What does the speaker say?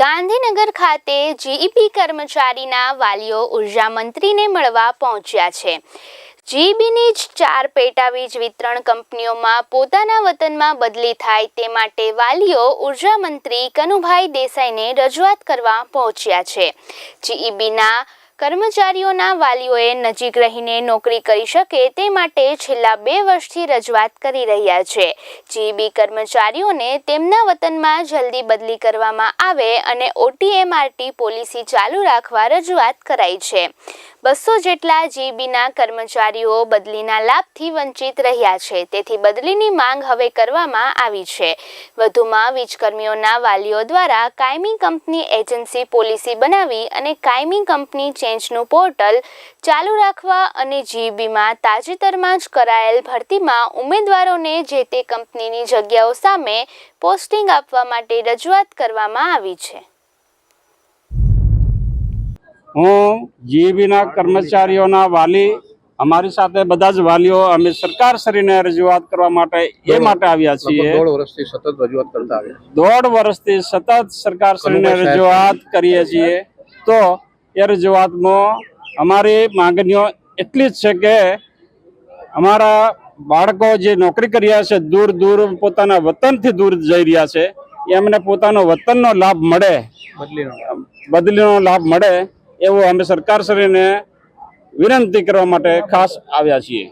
ગાંધીનગર ખાતે જીઈપી કર્મચારીના વાલીઓ ઊર્જા મંત્રીને મળવા પહોંચ્યા છે. જીબીની જ ચાર પેટા વીજ વિતરણ કંપનીઓમાં પોતાના વતનમાં બદલી થાય તે માટે વાલીઓ ઊર્જા મંત્રી કનુભાઈ દેસાઈને રજૂઆત કરવા પહોંચ્યા છે. જીઈબીના કર્મચારીઓના વાલીઓએ નજીક રહીને નોકરી કરી શકે તે માટે છેલ્લા બે વર્ષથી રજૂઆત કરી રહ્યા છે. જીબી કર્મચારીઓને તેમના વતનમાં જલ્દી બદલી કરવામાં આવે અને ઓટીએમઆરટી પોલિસી ચાલુ રાખવા રજૂઆત કરાઈ છે. બસો જેટલા જીબીના કર્મચારીઓ બદલીના લાભથી વંચિત રહ્યા છે. તેથી બદલીની માંગ હવે કરવામાં આવી છે. વધુમાં વીજકર્મીઓના વાલીઓ દ્વારા કાયમી કંપની એજન્સી પોલિસી બનાવી અને કાયમી કંપની ચેન્જનું પોર્ટલ ચાલુ રાખવા અને જીબીમાં તાજેતરમાં જ કરાયેલ ભરતીમાં ઉમેદવારોને જે તે કંપનીની જગ્યાઓ સામે પોસ્ટિંગ આપવા માટે રજૂઆત કરવામાં આવી છે. હું જીઈબીના કર્મચારીઓના વાલી અમારી સાથે બધા જ વાલીઓ અમે સરકાર શ્રીને રજૂઆત કરવા માટે એ માટે આવ્યા છીએ. દોઢ વર્ષથી સતત રજૂઆત કરતા આવ્યા દોઢ વર્ષથી સતત સરકાર શ્રીને રજૂઆત કરીએ છીએ. તો એ રજૂઆતમાં અમારી માંગણીઓ એટલી જ છે કે અમારા બાળકો જે નોકરી કરી રહ્યા છે દૂર દૂર પોતાના વતનથી દૂર જઈ રહ્યા છે એમને પોતાનો વતનનો લાભ મળે. બદલીનો. બદલીનો લાભ મળે. એવો અમે સરકારશ્રીને વિનંતી કરવા માટે ખાસ આવ્યા છીએ.